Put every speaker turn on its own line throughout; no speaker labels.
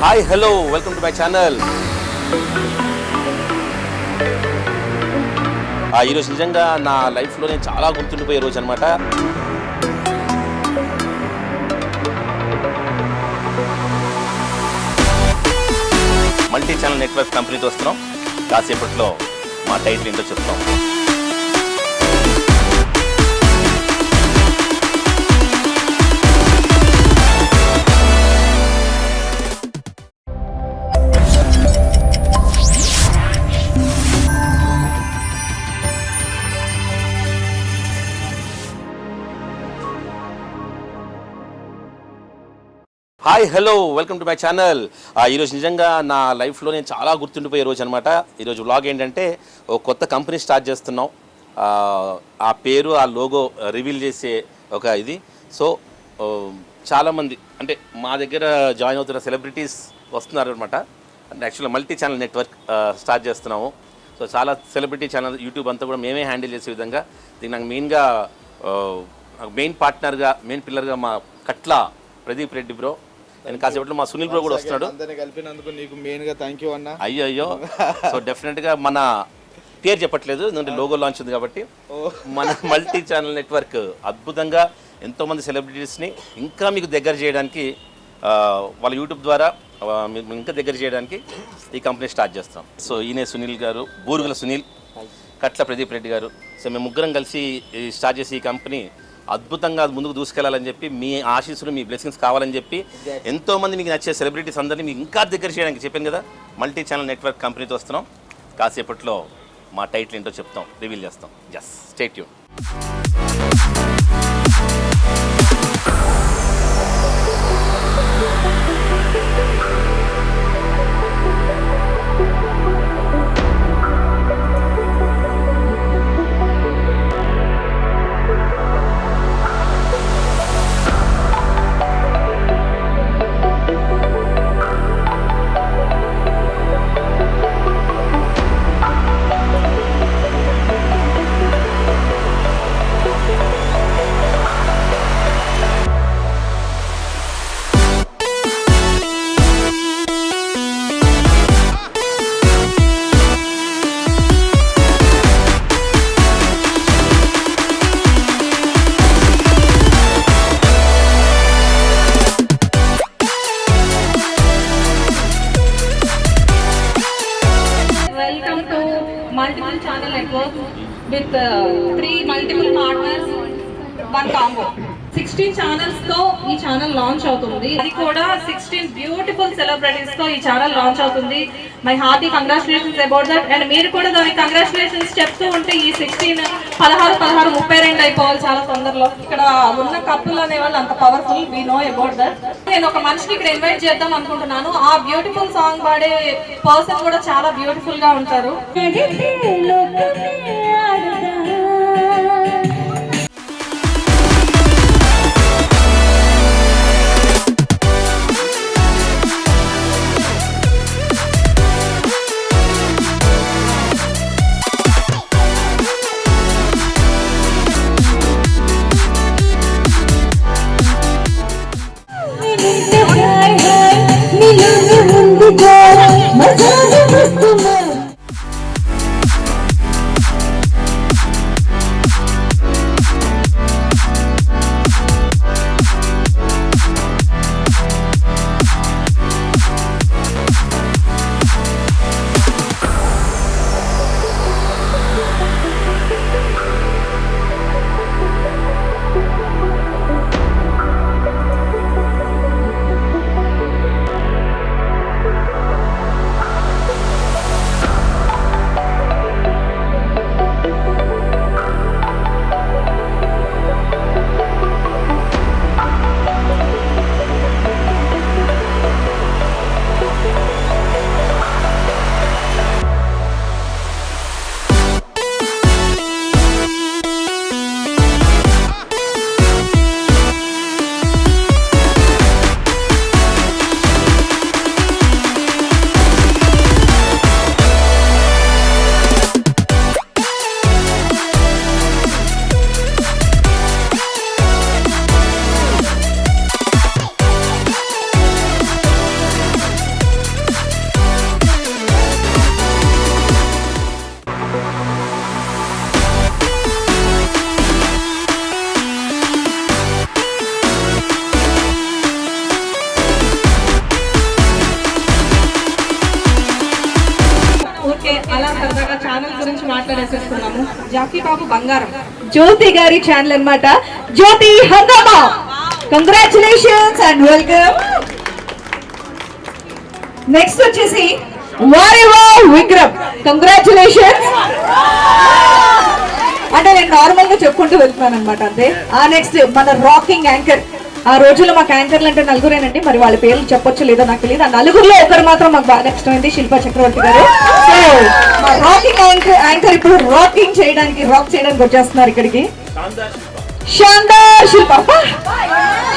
Hi hello welcome to my channel. ఈరోజు నిజంగా నా లైఫ్లో నేను చాలా గుర్తుండిపోయే రోజు అనమాట మల్టీ ఛానల్ నెట్వర్క్ కంపెనీతో వస్తున్నాం. కాసేపట్లో మా టైటిల్ ఏంటో చెప్తాం. Hi hello welcome to my channel. ఈరోజు నిజంగా నా లైఫ్లో నేను చాలా గుర్తుండిపోయే రోజు అనమాట ఈరోజు వ్లాగ్ ఏంటంటే ఒక కొత్త కంపెనీ స్టార్ట్ చేస్తున్నాం. ఆ, పేరు ఆ లోగో రివీల్ చేసే ఒక ఇది. సో చాలామంది అంటే మా దగ్గర జాయిన్ అవుతున్న సెలబ్రిటీస్ వస్తున్నారు అనమాట అంటే యాక్చువల్గా మల్టీ ఛానల్ నెట్వర్క్ స్టార్ట్ చేస్తున్నాము. సో చాలా సెలబ్రిటీ ఛానల్ యూట్యూబ్ అంతా కూడా మేమే హ్యాండిల్ చేసే విధంగా దీనికి నాకు మెయిన్గా మెయిన్ పార్ట్నర్గా మెయిన్ పిల్లర్గా మా కట్ల ప్రదీప్ రెడ్డి బ్రో నేను కాసేపట్లో మా సునీల్ బ్రో కూడా వస్తున్నాడు.
అందరిని కలిపినందుకు నీకు మెయిన్గా థ్యాంక్ యూ అన్న.
అయ్యో అయ్యో సో డెఫినెట్గా మన పేరు చెప్పట్లేదు ఎందుకంటే లోగో లాంచ్ ఉంది కాబట్టి. మన మల్టీ ఛానల్ నెట్వర్క్ అద్భుతంగా ఎంతోమంది సెలబ్రిటీస్ని ఇంకా మీకు దగ్గర చేయడానికి వాళ్ళ యూట్యూబ్ ద్వారా ఇంకా దగ్గర చేయడానికి ఈ కంపెనీ స్టార్ట్ చేస్తాం. సో ఈయనే సునీల్ గారు బూరుగుల సునీల్ కట్ల ప్రదీప్ రెడ్డి గారు. సో మేము ముగ్గురం కలిసి స్టార్ట్ చేసి ఈ కంపెనీ అద్భుతంగా అది ముందుకు దూసుకెళ్ళాలని చెప్పి మీ ఆశీస్సులు మీ బ్లెస్సింగ్స్ కావాలని చెప్పి ఎంతో మంది మీకు నచ్చే సెలబ్రిటీస్ అందరినీ మీకు ఇంకా దగ్గర చేయడానికి చెప్పాను కదా మల్టీ ఛానల్ నెట్వర్క్ కంపెనీతో వస్తున్నాం. కాసేపట్లో మా టైటిల్ ఏంటో చెప్తాం రివీల్ చేస్తాం. Just state
my hearty congratulations about that and మీరు కూడా దానికి కంగ్రాచులేషన్స్ చెప్తూ ఉంటే ఈ సిక్స్టీన్ పదహారు పదహారు ముప్పై రెండు అయిపోవాలి చాలా తొందరలో. ఇక్కడ ఉన్న కప్పులు అనేవాళ్ళు అంత powerful we know about that నేను ఒక మనిషిని ఇక్కడ ఇన్వైట్ చేద్దాం అనుకుంటున్నాను. ఆ బ్యూటిఫుల్ సాంగ్ పాడే పర్సన్ కూడా చాలా బ్యూటిఫుల్గా ఉంటారు.
ఉంది
గారి ఛానల్ అనమాట జ్యోతి హంగామా. కంగ్రాచులేషన్స్ అండ్ వెల్కమ్ నెక్స్ట్ వచ్చేసి వారివో విక్రమ్. కంగ్రాచులేషన్స్ అంటే నేను నార్మల్గా చెప్పుకుంటూ వెళ్తున్నాను అనమాట అంతే. ఆ నెక్స్ట్ మన రాకింగ్ యాంకర్ ఆ రోజుల్లో మాకు యాంకర్లు అంటే నలుగురేనండి. మరి వాళ్ళ పేర్లు చెప్పొచ్చు లేదో నాకు తెలియదు. ఆ నలుగురిలో ఒకరు మాత్రం మాకు బాగా ఇష్టమైంది శిల్పా చక్రవర్తి గారు. సో మా రాకింగ్ యాంకర్ యాంకర్ ఇప్పుడు రాకింగ్ చేయడానికి రాక్ చేయడానికి వచ్చేస్తున్నారు ఇక్కడికి. శాందార్ శిల్ప అబ్బా!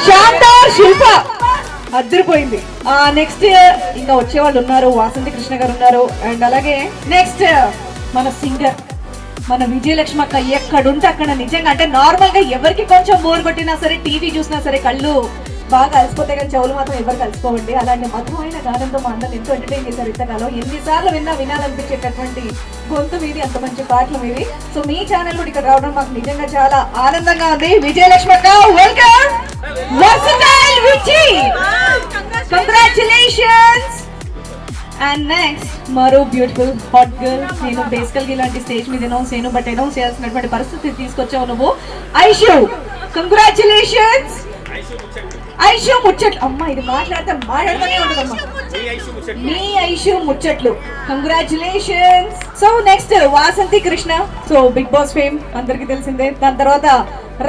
శాందార్ శిల్ప అద్దరిపోయింది ఆ నెక్స్ట్ ఇంకా వచ్చే వాళ్ళు ఉన్నారు వాసంతి కృష్ణ గారు ఉన్నారు అండ్ అలాగే నెక్స్ట్ మన సింగర్ మన విజయలక్ష్మి అక్క ఎక్కడుంటే అక్కడ నిజంగా అంటే నార్మల్గా ఎవరికి కొంచెం బోర్ కొట్టినా సరే టీవీ చూసినా సరే కళ్ళు బాగా కలిసిపోతే కానీ చెవులు మాత్రం ఎవరు కలిసిపోవండి. అలాంటి మధురమైన గానంతో మా అందరిని ఎంతో ఎంటర్టైన్ చేశారు ఇంతకాలం. ఎన్నిసార్లు విన్నా వినాలనిపించేటటువంటి గొంతు మీది అంత మంచి పాటలు మీవి. సో మీ ఛానల్ కూడా ఇక్కడ రావడం మాకు నిజంగా చాలా ఆనందంగా ఉంది. విజయలక్ష్మి అక్క వెల్కమ్ కంగ్రాచులేషన్స్ అండ్ నెక్స్ట్ మరో బ్యూటిఫుల్ హాట్ గర్ల్ నేను బేసికల్ ఇలాంటి స్టేజ్ మీద అనౌన్స్ చేయను బట్ అనౌన్స్ చేయాల్సినటువంటి పరిస్థితి తీసుకొచ్చావు నువ్వు. ఐషు కంగ్రాచులేషన్స్ ఐషు ముచ్చట్లు. అమ్మా ఇది మాట్లాడితే మాట్లాడుతూనే ఉంటుందమ్మా. మీ ఐషు ముచ్చట్లు. Congratulations so next Vasanthi Krishna. So Bigg Boss fame అందరికి తెలిసిందే. దాని తర్వాత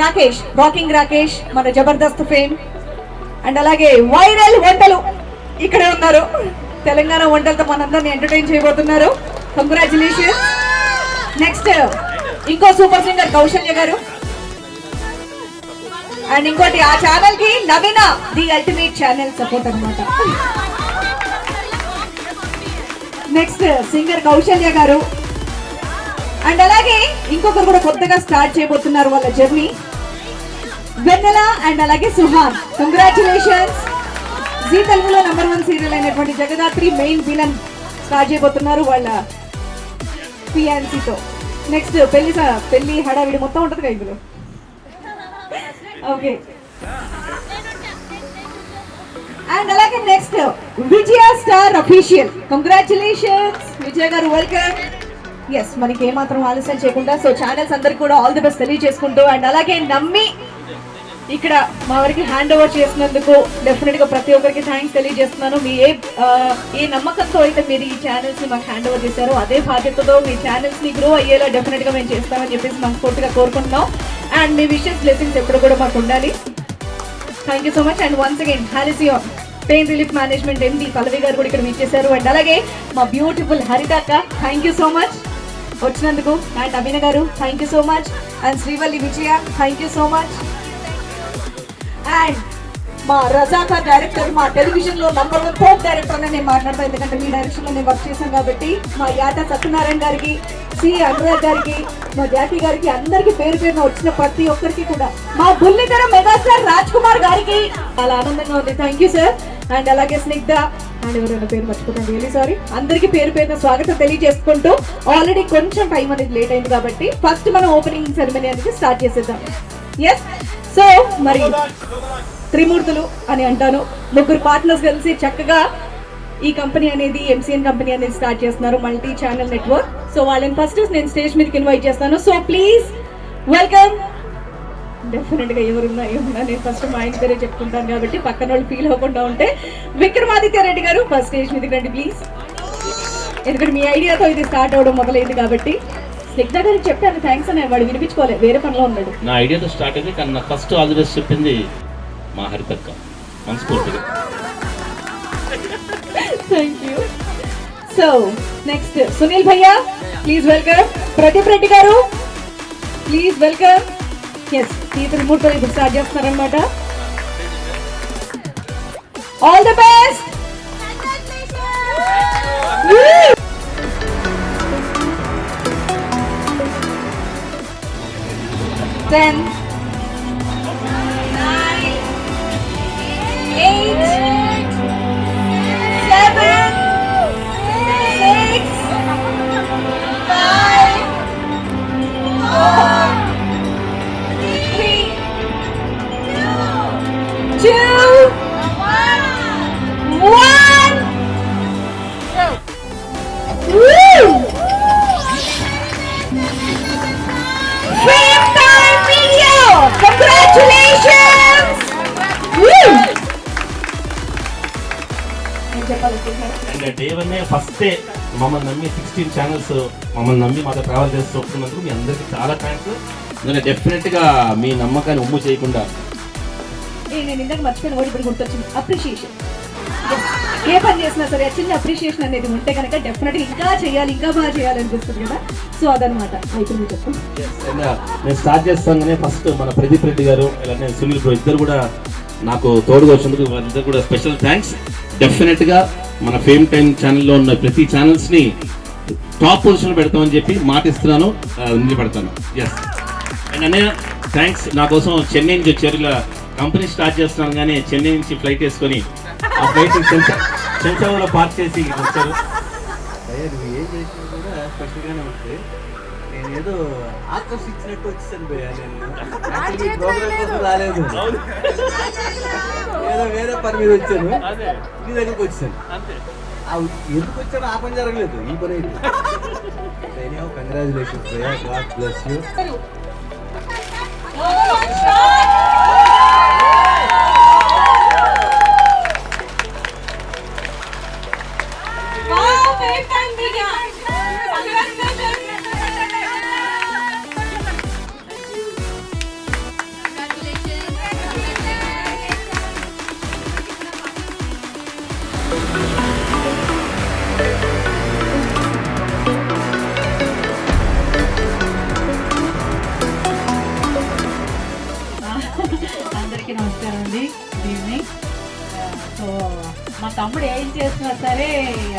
రాకేష్ రాకింగ్ రాకేష్ మన జబర్దస్త్ ఫేమ్ అండ్ అలాగే వైరల్ వంటలు ఇక్కడే ఉన్నారు. తెలంగాణ వంటలతో మనందరిని ఎంటర్టైన్ చేయబోతున్నారు. కంగ్రాచులేషన్ నెక్స్ట్ ఇంకో సూపర్ సింగర్ కౌశల్య గారు. అండ్ ఇంకోటి ఆ ఛానల్కి Naveena the ultimate channel support అన్నమాట. నెక్స్ట్ సింగర్ కౌశల్య గారు. అండ్ అలాగే ఇంకొకరు కూడా కొత్తగా స్టార్ట్ చేయబోతున్నారు వాళ్ళ జర్నీ. వెన్నెల అండ్ అలాగే సుహాన్. కంగ్రాచులేషన్స్ జీ తెలుగులో నెంబర్ వన్ సీరియల్ అయినటువంటి జగదాత్రి మెయిన్ విలన్ స్టార్ట్ చేయబోతున్నారు వాళ్ళ పిఎన్సీతో నెక్స్ట్ పెళ్ళి పెళ్ళి హడావిడి మొత్తం ఉంటుంది కదా ఇందులో? ఓకే అండ్ అలాగే next Vijaya star official congratulations Vijaya గారు వెల్కమ్ ఎస్ మనకి ఏమాత్రం ఆలస్యం చేయకుండా సో ఛానల్స్ అందరికి కూడా ఆల్ ది బెస్ట్ తెలియజేసుకుంటూ అండ్ అలాగే నమ్మి ఇక్కడ మా వారికి హ్యాండ్ ఓవర్ చేసినందుకు డెఫినెట్గా ప్రతి ఒక్కరికి థ్యాంక్స్ తెలియజేస్తున్నాను. మీ ఏ ఏ నమ్మకంతో అయితే మీరు ఈ ఛానల్స్ని మాకు హ్యాండ్ ఓవర్ చేశారో అదే బాధ్యతతో మీ ఛానల్స్ని గ్రో అయ్యేలా డెఫినెట్గా మేము చేస్తామని చెప్పేసి మనస్ఫూర్తిగా కోరుకుంటున్నాం. అండ్ మీ విషయస్ బ్లెస్సింగ్స్ ఎప్పుడు కూడా మాకు ఉండాలి. Thank you so much and once again Halcyon pain relief management MD Pallavi గారు కూడా ఇక్కడ చేశారు. అండ్ అలాగే మా బ్యూటిఫుల్ హరిత అక్క థ్యాంక్ యూ సో మచ్ వచ్చినందుకు అండ్ అభిన గారు thank you so much and Srivalli Vijaya thank you so much and మా రజాకా డైరెక్టర్ మా టెలివిజన్లో నంబర్ వన్ టాప్ డైరెక్టర్ అని నేను మాట్లాడతాను ఎందుకంటే మీ డైరెక్షన్లో నేను వర్క్ చేశాను కాబట్టి. మా యాట సత్యనారాయణ గారికి సి అనురాగ్ గారికి మా జాతి గారికి అందరికి పేరు పేరున వచ్చిన ప్రతి ఒక్కరికి కూడా. మా బుల్లితెర మెగాస్టార్ రాజ్ కుమార్ గారికి చాలా ఆనందంగా ఉంది. థ్యాంక్ యూ సార్ అండ్ అలాగే స్నిగ్ధ అండ్ ఎవరైనా పేరు మర్చిపోతాను రియలీ సారీ అందరికి పేరు పేరున స్వాగతం తెలియజేసుకుంటూ ఆల్రెడీ కొంచెం టైం అనేది లేట్ అయింది కాబట్టి ఫస్ట్ మనం ఓపెనింగ్ సెరమనీ అనేది స్టార్ట్ చేసేద్దాం. ఎస్ సో మరి త్రిమూర్తులు అని అంటాను. ముగ్గురు పార్ట్నర్స్ కలిసి చక్కగా ఈ కంపెనీ అనేది ఎంసీఎన్ కంపెనీ అనేది స్టార్ట్ చేస్తున్నారు. మల్టీ ఛానల్ నెట్వర్క్ సో వాళ్ళని ఫస్ట్ నేను స్టేజ్ మీదకి ఇన్వైట్ చేస్తాను. సో ప్లీజ్ వెల్కమ్ డెఫినెట్గా ఎవరున్నా ఏమన్నా నేను ఫస్ట్ మా ఆయన పేరే చెప్పుకుంటాను కాబట్టి పక్కన వాళ్ళు ఫీల్ అవ్వకుండా ఉంటే విక్రమాదిత్య రెడ్డి గారు ఫస్ట్ స్టేజ్ మీదకి రండి ప్లీజ్ ఎందుకంటే మీ ఐడియాతో ఇది స్టార్ట్ అవ్వడం మొదలైంది కాబట్టి స్నిగ్ధ గారికి చెప్పాను థ్యాంక్స్ అని వాడు వినిపించుకోలేదు వేరే పనిలో ఉన్నాడు.
నా ఐడియాతో స్టార్ట్ అయింది కానీ నా ఫస్ట్ ఆల్రెడీ చెప్పింది మా హరితక్క మనస్ఫూర్తిగా.
Thank you so next Sunil భయ్యా ప్లీజ్ వెల్కమ్ ప్రదీప్ రెడ్డి గారు. ప్లీజ్ వెల్కమ్ ఎస్ ఈ రిమోట్ ఇప్పుడు స్టార్ట్ చేస్తున్నారనమాట all the best ten eight, seven, six, five, four, three, two, one. Woo!
And day one first మమ్మల్ని నమ్మి సిక్స్టీన్ ఛానల్స్ మమ్మల్ని నమ్మి మాతో ట్రావెల్ చేస్తూ ఒప్పుకున్నందుకు మీ అందరికీ చాలా థ్యాంక్స్ నేను డెఫినెట్గా మీ నమ్మకాన్ని ఉమ్ము చేయకుండా
నేను ఇందాక మర్చిపోయిన కూడా ఇప్పుడు గుర్తొచ్చింది. అప్రిషియేషన్ ఏ పని చేసినా సరే చిన్న అప్రిషియేషన్ అనేది ఉంటే కనుక డెఫినెట్గా ఇంకా చేయాలి ఇంకా బాగా చేయాలి అనిపిస్తుంది కదా. సో అదనమాట మీరు చెప్పు
నేను స్టార్ట్ చేస్తాగానే ఫస్ట్ మన ప్రదీప్ రెడ్డి గారు అలానే సునీల్ బ్రో ఇద్దరు కూడా నాకు తోడుగా వచ్చినందుకు వాళ్ళిద్దరు కూడా స్పెషల్ థ్యాంక్స్ డెఫినెట్గా మన ఫేమ్ టైమ్ ఛానల్లో ఉన్న ప్రతి ఛానల్స్ని టాప్ పొజిషన్లో పెడతామని చెప్పి మాటిస్తున్నాను. ఆ, నిలబెడతాను. ఎస్ అండ్ అన్నయ్య థ్యాంక్స్ నా కోసం చెన్నై నుంచి వచ్చారు. ఇలా కంపెనీ స్టార్ట్ చేస్తున్నాను కానీ చెన్నై నుంచి ఫ్లైట్ వేసుకొని ఆ ఫ్లైట్ చెంచాలలో పార్క్ చేసి ఇక్కడికి వచ్చారు
ఏదో ఆకర్షించినట్టు వచ్చాను భయ్యా నేను. Actually ఈ program కోసం రాలేదు. ఏదో వేరే పని మీద వచ్చాను. నీ దగ్గరికి వచ్చాను. ఆ ఎందుకు వచ్చాను ఆ పని జరగలేదు. ఈ పని అయితే. కంగ్రాచులేషన్స్ భయ్యా. God bless you
Wow, fame time media.
అందరికీ దీన్ని. సో మా తమ్ముడు ఏం చేసినా సరే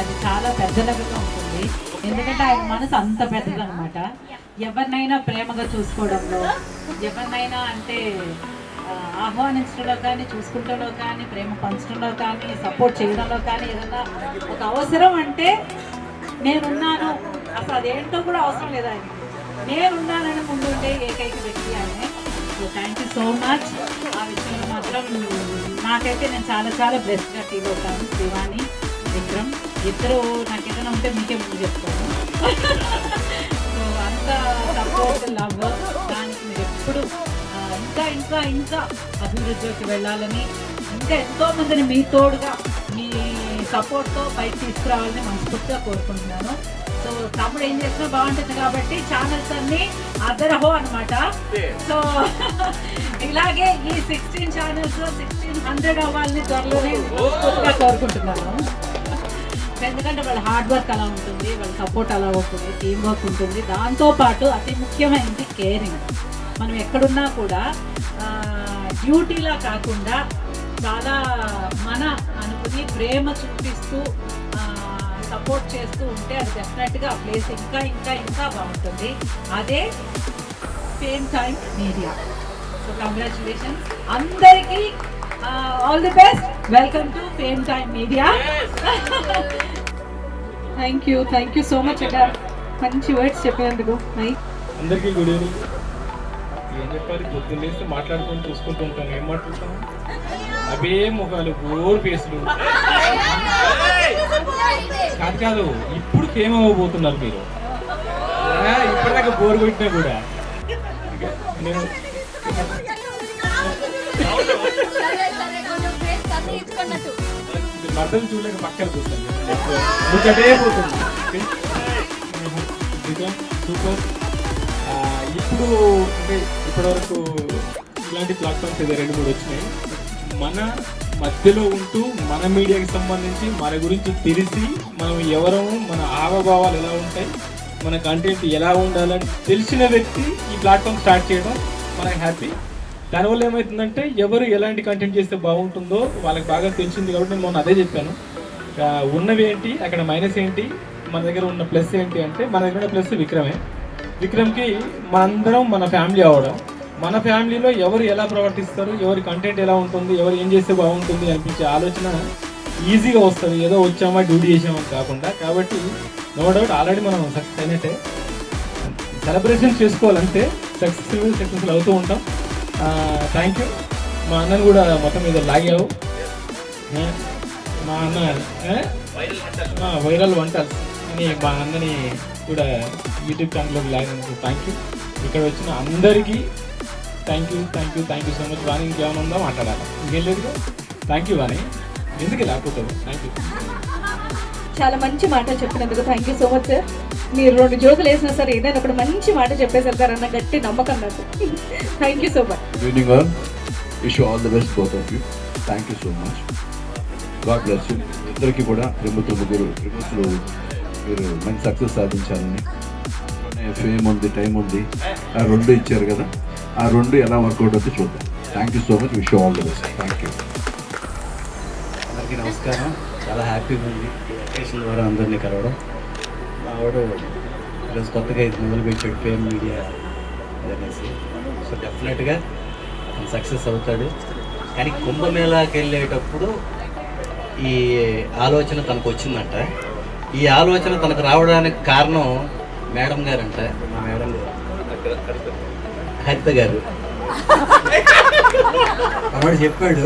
అది చాలా పెద్దలగా ఉంటుంది. ఎందుకంటే ఆయన మనసు అంత పెద్దదనమాట ఎవరినైనా ప్రేమగా చూసుకోవడంలో ఎవరినైనా అంటే ఆహ్వానించడంలో కానీ చూసుకుంటలో కానీ ప్రేమ పంచడంలో కానీ సపోర్ట్ చేయడంలో కానీ ఏదన్నా ఒక అవసరం అంటే నేనున్నాను. అసలు అదేంటో కూడా అవసరం లేదు ఆయనకి. నేనున్నానని ముందుండే ఏకైక వ్యక్తి ఆయనే. థ్యాంక్ యూ సో మచ్ ఆ విషయంలో మాత్రం నాకైతే నేను చాలా చాలా బ్లెస్డ్గా ఫీల్ అవుతాను. శివాని విక్రమ్ ఇద్దరు నాకు ఏదైనా ఉంటే మీకే ముందు చెప్తాను. సో అంత సపోర్ట్ లవ్ దానికి మీరు ఎప్పుడు ఇంకా ఇంకా ఇంకా అభివృద్ధిలోకి వెళ్ళాలని ఇంకా ఎంతో మందిని మీ తోడుగా మీ సపోర్ట్తో పైకి తీసుకురావాలని మనస్ఫూర్తిగా కోరుకుంటున్నాను. తమ్ముడు ఏం చేసినా బాగుంటుంది కాబట్టి ఛానల్స్ అన్ని అదరహో అనమాట సో ఇలాగే ఈ సిక్స్టీన్ ఛానల్స్ సిక్స్టీన్ హండ్రెడ్ అవ్వాలని త్వరలోనే కోరుకుంటున్నాను. ఎందుకంటే వాళ్ళ హార్డ్ వర్క్ అలా ఉంటుంది వాళ్ళ సపోర్ట్ అలా ఉంటుంది టీం వర్క్ ఉంటుంది. దాంతోపాటు అతి ముఖ్యమైనది కేరింగ్ మనం ఎక్కడున్నా కూడా డ్యూటీలా కాకుండా చాలా మన అనుకుని ప్రేమ చూపిస్తూ సపోర్ట్ చేస్తూ ఉంటే అది డెఫినెట్గా ఆ ప్లేస్ ఇంకా ఇంకా ఇంకా బాగుంటుంది. అదే same time media so congratulation అందరికీ all the best welcome to fame time media
thank you thank you so much అక్క మంచి వర్డ్స్ చెప్పినందుకు.
అందరికీ గుడ్ ఈవినింగ్ ఏం చెప్పాలి? పొద్దున్న లేస్తే మాట్లాడుకొని చూసుకుంటూ ఉంటాం ఏం మాట్లాడుతాం అవే ముఖాలు బోర్ ఫేసులు కాదు కాదు ఇప్పుడు ఫేమ్ అవ్వబోతున్నారు మీరు? ఆ, ఇప్పటిదాకా బోర్ కొట్టినా కూడా. నేను మద్దతు చూడలేక పక్కన చూస్తాను ముచ్చటే పోతుంది. సూపర్ ఇప్పుడు అంటే ఇప్పటివరకు ఇలాంటి ప్లాట్ఫామ్స్ ఏదో రెండు మూడు వచ్చినాయి. మన మధ్యలో ఉంటూ మన మీడియాకి సంబంధించి మన గురించి తెలిసి మనం ఎవరము మన హావభావాలు ఎలా ఉంటాయి మన కంటెంట్ ఎలా ఉండాలని తెలిసిన వ్యక్తి ఈ ప్లాట్ఫామ్ స్టార్ట్ చేయడం మన హ్యాపీ దానివల్ల ఏమవుతుందంటే ఎవరు ఎలాంటి కంటెంట్ చేస్తే బాగుంటుందో వాళ్ళకి బాగా తెలిసింది కాబట్టి నేను మొన్న అదే చెప్పాను. ఉన్నవి ఏంటి అక్కడ మైనస్ ఏంటి మన దగ్గర ఉన్న ప్లస్ ఏంటి అంటే మన దగ్గర ఉన్న ప్లస్ విక్రమే. విక్రమ్కి మనందరం మన ఫ్యామిలీ అవడం మన ఫ్యామిలీలో ఎవరు ఎలా ప్రవర్తిస్తారు ఎవరి కంటెంట్ ఎలా ఉంటుంది ఎవరు ఏం చేస్తే బాగుంటుంది అనిపించే ఆలోచన ఈజీగా వస్తుంది. ఏదో వచ్చామా డ్యూటీ చేసామని కాకుండా. కాబట్టి నో డౌట్ ఆల్రెడీ మనం సక్సెస్ అయినట్టే. సెలబ్రేషన్ చేసుకోవాలంటే సక్సెస్ఫుల్ సక్సెస్ఫుల్ అవుతూ ఉంటాం. థ్యాంక్ యూ మా అన్నను కూడా మొత్తం మీద లాగావు. మా అన్న వైరల్ వంటలు అని మా అన్నని కూడా యూట్యూబ్ ఛానల్లోకి లాగినందుకు థ్యాంక్ యూ ఇక్కడ వచ్చిన అందరికీ thank you thank you thank you so much Vani ఇంకేమైనా ఉందా మాట్లాడాలి? ఇంకేం లేదు థ్యాంక్ యూ వాణి ఎందుకు లేకపోతుంది థ్యాంక్ యూ
చాలా మంచి మాటలు చెప్పినందుకు thank you so much sir మీరు రెండు జోకులు వేసినా సరే ఏదైనా ఒకటి మంచి మాట చెప్పేసి వెళ్తారన్న గట్టి నమ్మకం నాకు. Thank you so much
evening all. Wish you all the best both of you. Thank you so much. God bless you ఇద్దరికి కూడా త్రిముతులు ముగ్గురు త్రిముతులు మీరు మంచి సక్సెస్ సాధించాలని. ఫేమ్ ఉంది టైం ఉంది. ఆ రెండు ఇచ్చారు కదా? ఆ రెండు ఎలా వర్కౌట్ అవుతుంది చూద్దాం. Thank you so much wish all the best thank you
అందరికీ నమస్కారం. చాలా హ్యాపీగా ఉంది. వెకేషన్ ద్వారా అందరినీ కలవడం. మా వాడు ఈరోజు కొత్తగా ఇది మొదలుపెట్టాడు ఫేమ్ మీడియా అనేసి. సో డెఫినెట్గా అతను సక్సెస్ అవుతాడు. కానీ కుంభమేళాకి వెళ్ళేటప్పుడు ఈ ఆలోచన తనకు వచ్చిందంట. ఈ ఆలోచన తనకు రావడానికి కారణం మేడం గారంట. మా మేడం గారు. హరిత గారు. మనవాడు చెప్పాడు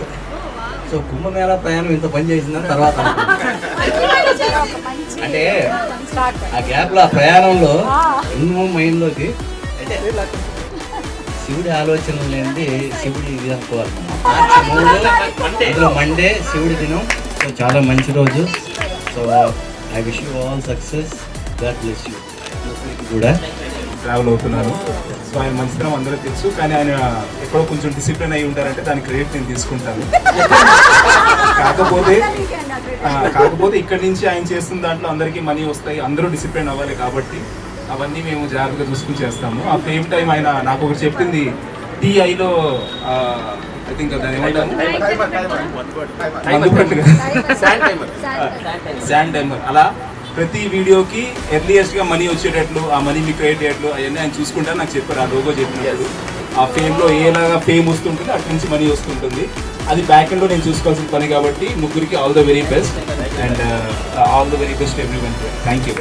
సో కుంభమేళ ప్రయాణం ఇంత పని చేసిందని తర్వాత అంటే ఆ గ్యాప్లో ఆ ప్రయాణంలో ఎన్నో మైండ్లోకి అంటే శివుడి ఆలోచన లేనిది శివుడి ఇది అనుకోవాలి. అందులో మండే శివుడి దినం. సో చాలా మంచి రోజు. So I wish you all success. God bless you. కూడా
ట్రావెల్ అవుతున్నాను. సో ఆయన మంచితనం అందరూ తెలుసు. కానీ ఆయన ఎక్కడో కొంచెం డిసిప్లిన్ అయి ఉంటారంటే దాని క్రెడిట్ నేను తీసుకుంటాను. కాకపోతే కాకపోతే ఇక్కడి నుంచి ఆయన చేస్తున్న దాంట్లో అందరికీ మనీ వస్తాయి. అందరూ డిసిప్లిన్ అవ్వాలి కాబట్టి అవన్నీ మేము జాగ్రత్తగా చూసుకుని చేస్తాము. ఆ సేమ్ టైం ఆయన నాకు ఒకటి చెప్పింది. టీఐలో ఐ థింక్ దాని ఏమంటారు? శాండ్ టైమర్ అలా ప్రతి వీడియోకి ఎర్లియస్ట్గా మనీ వచ్చేటట్లు ఆ మనీ మీకు క్రియేట్ చేయట్లు అవన్నీ ఆయన చూసుకుంటారు నాకు చెప్పారు ఆ లోగో చెప్పినప్పుడు. ఆ ఫేమ్లో ఏలాగా ఫేమ్ వస్తుంటుంది అటు నుంచి మనీ వస్తుంటుంది. అది బ్యాక్ ఎండ్లో నేను చూసుకోవాల్సిన పని కాబట్టి ముగ్గురికి all the very best and all the very best everyone thank you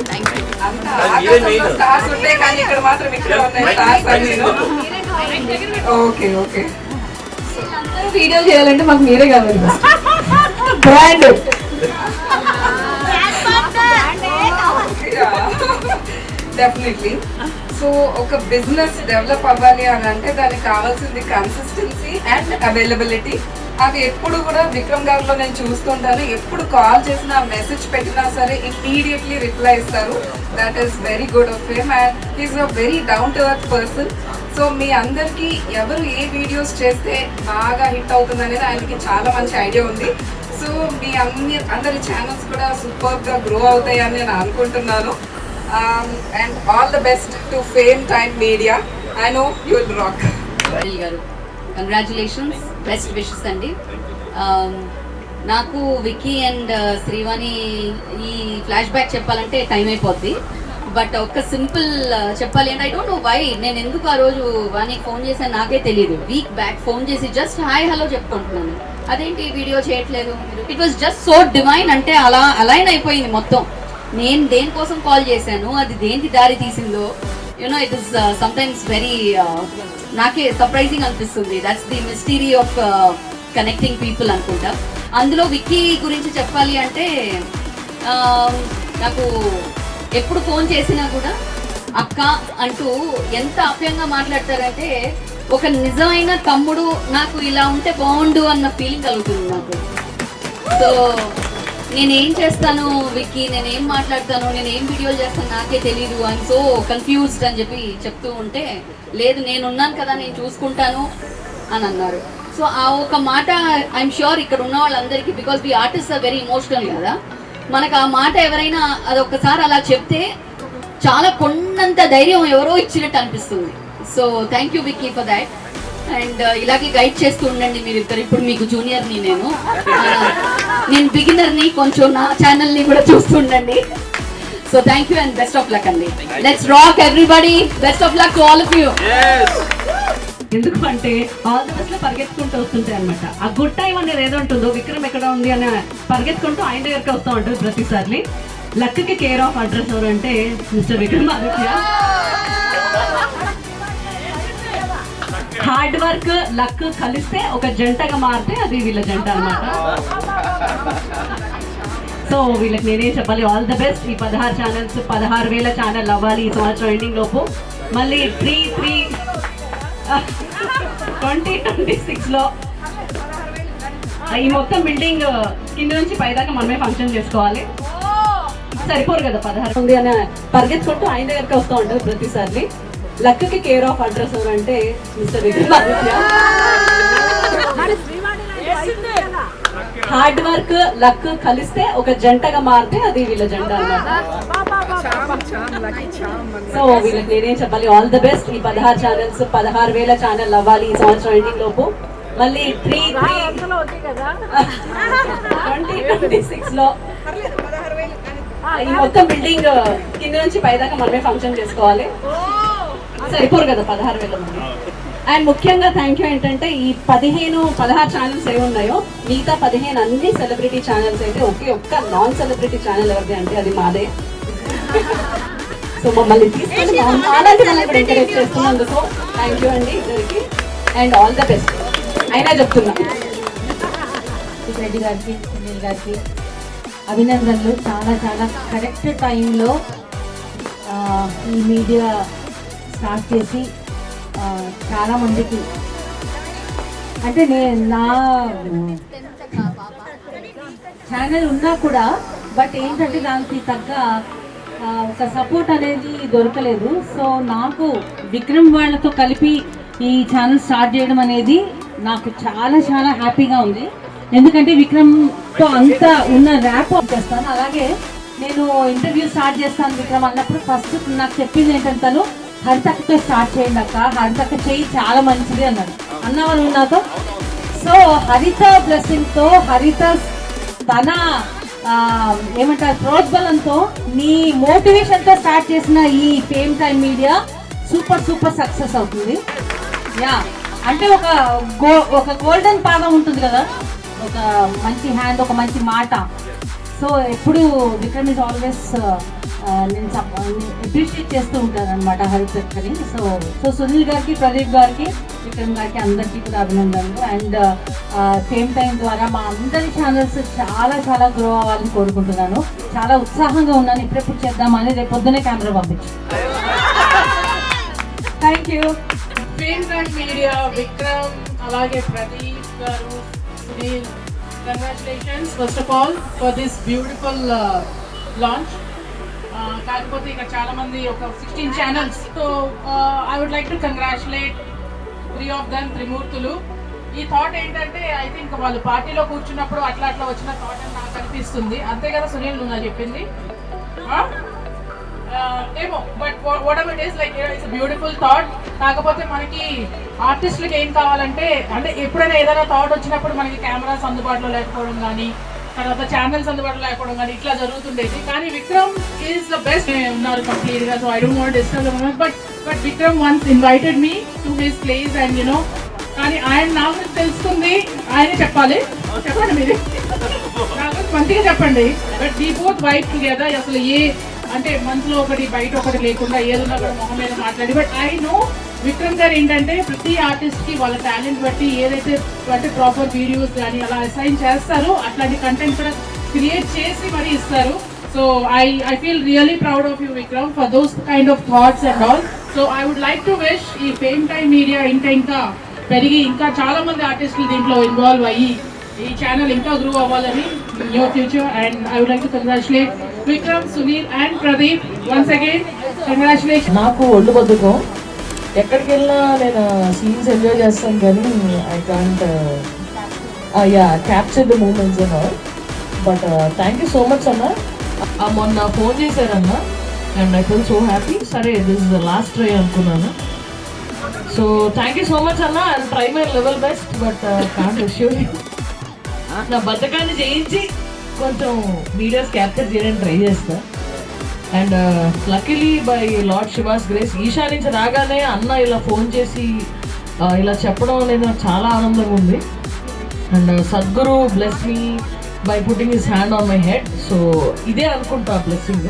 okay okay
video చేయాలంటే మాకు మీరే కావాలి. బ్రాండ్
డెఫినెట్లీ సో ఒక బిజినెస్ డెవలప్ అవ్వాలి అని అంటే దానికి కావాల్సింది కన్సిస్టెన్సీ అండ్ అవైలబిలిటీ అది ఎప్పుడు కూడా విక్రమ్ గారిలో నేను చూస్తుంటాను. ఎప్పుడు కాల్ చేసినా మెసేజ్ పెట్టినా సరే ఇమ్మీడియట్లీ రిప్లై ఇస్తారు. That is very good of him and is a very down to earth person so మీ అందరికీ ఎవరు ఏ వీడియోస్ చేస్తే బాగా హిట్ అవుతుంది అనేది ఆయనకి చాలా మంచి ఐడియా ఉంది. సో మీ అన్ని అందరి ఛానల్స్ కూడా సూపర్గా గ్రో అవుతాయని నేను అనుకుంటున్నాను. And all the best to fame time media I know you will rock
గారు కంగ్రాచులేషన్స్ బెస్ట్ విషెస్ అండి. Um, నాకు విక్కీ అండ్ శ్రీవాణి ఈ ఫ్లాష్ బ్యాక్ చెప్పాలంటే టైం అయిపోద్ది. బట్ ఒక్క సింపుల్ uh, చెప్పాలి అంటే ఐ డోంట్ నో వై నేను ఎందుకు ఆ రోజు వానికి ఫోన్ చేశాను నాకే తెలియదు వీక్ బ్యాక్ ఫోన్ చేసి జస్ట్ హాయ్ హలో చెప్పుకుంటున్నాను. అదేంటి వీడియో చేయట్లేదు? It was just so divine అంటే అలా అలైన్ అయిపోయింది మొత్తం. నేను దేనికోసం కాల్ చేశాను? అది దేనికి దారి తీసిందో? You know it is sometimes very నాకే సర్ప్రైజింగ్ అనిపిస్తుంది. That's the mystery of connecting people అనుకుంటా. అందులో విక్కీ గురించి చెప్పాలి అంటే um, నాకు ఎప్పుడు ఫోన్ చేసినా కూడా అక్క అంటూ ఎంత అప్యంగా మాట్లాడతారంటే ఒక నిజమైన తమ్ముడు నాకు ఇలా ఉంటే బాగుండు అన్న ఫీలింగ్ కలుగుతుంది నాకు. సో నేనేం చేస్తాను విక్కీ? నేనేం మాట్లాడతాను? నేను ఏం వీడియోలు చేస్తాను? నాకే తెలియదు అని సో కన్ఫ్యూజ్డ్ అని చెప్పి చెప్తూ ఉంటే లేదు నేను ఉన్నాను కదా నేను చూసుకుంటాను అని అన్నారు. సో ఆ ఒక మాట ఐఎమ్ షూర్ ఇక్కడ ఉన్న వాళ్ళందరికీ because the artist are very emotional కదా మనకు ఆ మాట ఎవరైనా అది ఒక్కసారి అలా చెప్తే చాలా కొండంత ధైర్యం ఎవరో ఇచ్చినట్టు అనిపిస్తుంది. So thank you Vicky for that and ఇలాగే గైడ్ చేస్తూ ఉండండి మీరు ఇద్దరు ఇప్పుడు మీకు జూనియర్ని నేను. Uh, నేను బిగినర్ని కొంచెం నా ఛానల్ని కూడా చూస్తూ ఉండండి. So thank you and best of luck అండి. Let's rock everybody best of luck to all of you
ఎందుకు అంటే ఆల్ ద బెస్ట్లో పరిగెత్తుకుంటూ వస్తుంటాయి అనమాట ఆ గుడ్ టైం అనేది ఏదో ఉంటుందో విక్రమ్ ఎక్కడ ఉంది అని పరిగెత్తుకుంటూ ఆయన దగ్గరికి వస్తూ ఉంటుంది ప్రతిసారి. లక్కి కేర్ ఆఫ్ అడ్రస్ ఎవరు అంటే mister Vikram Aditya hard work luck కలిస్తే ఒక జంటగా మారితే అది వీళ్ళ జంట అన్నమాట. సో వీళ్ళకి నేనేం చెప్పాలి. ఆల్ ద బెస్ట్ ఈ పదహారు ఛానల్స్ పదహారు వేల ఛానల్ అవ్వాలి ఈ సంవత్సరం ఎండింగ్ లోపు. మళ్ళీ త్రీ త్రీ ట్వంటీ ట్వంటీ సిక్స్లో ఈ మొత్తం బిల్డింగ్ కింద నుంచి పైదాకా మనమే ఫంక్షన్ చేసుకోవాలి. సరిపోరు కదా పదహారు. ఉంది అని పరిగెత్తుకుంటూ ఆయన దగ్గరికి వస్తూ ఉంటారు ప్రతిసారి. లక్కి కేర్ ఆఫ్ అడ్రస్ అంటే mister Vikramaditya hard work luck కలిస్తే ఒక జంటగా మారితే అది వీళ్ళ జంట సో వీళ్ళకి నేనేం చెప్పాలి? ఆల్ ద బెస్ట్ ఈ పదహారు ఛానల్స్ పదహారు వేల ఛానల్ అవ్వాలి ఈ సంవత్సరం ఎండింగ్ లోపు. మళ్ళీ త్రీ త్రీ ట్వంటీ ట్వంటీ సిక్స్లో ఈ మొత్తం బిల్డింగ్ కింద నుంచి పైదాకా మనమే ఫంక్షన్ చేసుకోవాలి. సరిపోరు కదా పదహారు వేల మంది. అండ్ ముఖ్యంగా థ్యాంక్ యూ ఏంటంటే ఈ పదిహేను పదహారు ఛానల్స్ ఏ ఉన్నాయో మిగతా పదిహేను అన్ని సెలబ్రిటీ ఛానల్స్ అయితే ఒకే ఒక్క నాన్ సెలబ్రిటీ ఛానల్ ఎవరిది అంటే అది మాదే. సో మమ్మల్ని తీసుకొని అలాంటి వాళ్ళని కూడా ఎంకరేజ్ చేస్తున్నందుకు థ్యాంక్ యూ అండి ఇద్దరికి. అండ్ ఆల్ ద బెస్ట్ అయినా చెప్తున్నా.
రెడ్డి గారికి సునీల్ గారికి అభినందనలు. చాలా చాలా కరెక్ట్ టైంలో ఈ మీడియా స్టార్ట్ చేసి చాలామందికి. అంటే నేను నా ఛానల్ ఉన్నా కూడా బట్ ఏంటంటే దానికి తగ్గ ఒక సపోర్ట్ అనేది దొరకలేదు. సో నాకు విక్రమ్ వాళ్ళతో కలిపి ఈ ఛానల్ స్టార్ట్ చేయడం అనేది నాకు చాలా చాలా హ్యాపీగా ఉంది. ఎందుకంటే విక్రమ్తో అంత ఉన్న ర్యాప్ చేస్తాను. అలాగే నేను ఇంటర్వ్యూ స్టార్ట్ చేస్తాను విక్రమ్ అన్నప్పుడు. ఫస్ట్ నాకు చెప్పింది ఏంటంటే హరితక్కతో స్టార్ట్ చేయండి అక్క. హరితక్క చేయి చాలా మంచిది అన్నాడు. అన్నావా నువ్వు నాతో సో హరిత బ్లెస్సింగ్తో హరిత తన ఏమంటారు ప్రోద్బలంతో నీ మోటివేషన్తో స్టార్ట్ చేసిన ఈ fame time media super super success అవుతుంది. యా. అంటే ఒక గో ఒక గోల్డెన్ పాదం ఉంటుంది కదా? ఒక మంచి హ్యాండ్ ఒక మంచి మాట. సో ఎప్పుడు విక్రమ్ ఇస్ ఆల్వేస్ నేను అప్రిషియేట్ చేస్తూ ఉంటాను అనమాట హరితక్కని సో సో సునీల్ గారికి ప్రదీప్ గారికి విక్రమ్ గారికి అందరికీ కూడా అభినందనలు. అండ్ సేమ్ టైం ద్వారా మా అందరి ఛానల్స్ చాలా చాలా గ్రో అవ్వాలని కోరుకుంటున్నాను. చాలా ఉత్సాహంగా ఉన్నాను. ఇప్పుడెప్పుడు చేద్దామని రేపు పొద్దునే కెమెరా పంపించు.
థ్యాంక్ యూ
మీడియా విక్రమ్ అలాగే ప్రదీప్ గారు Sunil congratulations first of all for this beautiful launch కాకపోతే ఇక చాలా మంది ఒక sixteen channels so I would like to congratulate three of them త్రిమూర్తులు. ఈ థాట్ ఏంటంటే ఐ థింక్ వాళ్ళు పార్టీలో కూర్చున్నప్పుడు అట్లా అట్లా వచ్చిన థాట్ అని నాకు అనిపిస్తుంది. అంతే కదా సునీల్ నువ్వు చెప్పింది? ఏమో but whatever it is like it's beautiful thought కాకపోతే మనకి ఆర్టిస్టులకి ఏం కావాలంటే అంటే ఎప్పుడైనా ఏదైనా థాట్ వచ్చినప్పుడు మనకి కెమెరాస్ అందుబాటులో లేకపోవడం కానీ తర్వాత ఛానల్స్ అందుబాటులో లేకపోవడం కానీ ఇట్లా జరుగుతుండేది. కానీ విక్రమ్ ఈజ్ ద బెస్ట్ ఉన్నారు కంప్లీట్గా so I don't want disturb but but Vikram once invited me to his place and you know కానీ ఆయన నా గురించి తెలుసుకుంది ఆయనే చెప్పాలి. చెప్పండి మీరు. నా గురించి మంచిగా చెప్పండి. But we both wife together అసలు ఏ అంటే మనసులో ఒకటి బయట ఒకటి లేకుండా ఏదన్నా కూడా మొహం మీద మాట్లాడి బట్ ఐ నో విక్రమ్ గారు ఏంటంటే ప్రతి ఆర్టిస్ట్కి వాళ్ళ టాలెంట్ బట్టి ఏదైతే అంటే ప్రాపర్ వీడియోస్ కానీ అలా అసైన్ చేస్తారో అట్లాంటి కంటెంట్ కూడా క్రియేట్ చేసి మరి ఇస్తారు. So I I feel really proud of you Vikram for those kind of thoughts and all so I would like to wish ఈ ఫేమ్ టైమ్ మీడియా ఇంకా ఇంకా పెరిగి ఇంకా చాలా మంది ఆర్టిస్టులు దీంట్లో ఇన్వాల్వ్ అయ్యి ఈ ఛానల్ ఇంకా గ్రో అవ్వాలని your future and I would like to congratulate Vikram Sunil and Pradeep once again congratulation
నాకు ఒళ్ళు బతుకం. ఎక్కడికి వెళ్ళినా నేను సీన్స్ ఎంజాయ్ చేస్తాను కానీ I can't yeah capture the moments and all but thank you so much అన్న. మొన్న ఫోన్ చేశారన్న and I feel so happy సరే this is the last try అనుకున్నాను. So thank you so much అన్న. I try my level best but can't assure నా బతకాన్ని చేయించి కొంచెం వీడియోస్ క్యాప్చర్ చేయడానికి ట్రై చేస్తా. And luckily by Lord Shiva's grace Isha నుంచి రాగానే అన్న ఇలా ఫోన్ చేసి uh, ఇలా చెప్పడం అనేది నాకు చాలా ఆనందంగా ఉంది. And uh, Sadhguru bless me by putting his hand on my head so ఇదే అనుకుంటా బ్లెస్సింగ్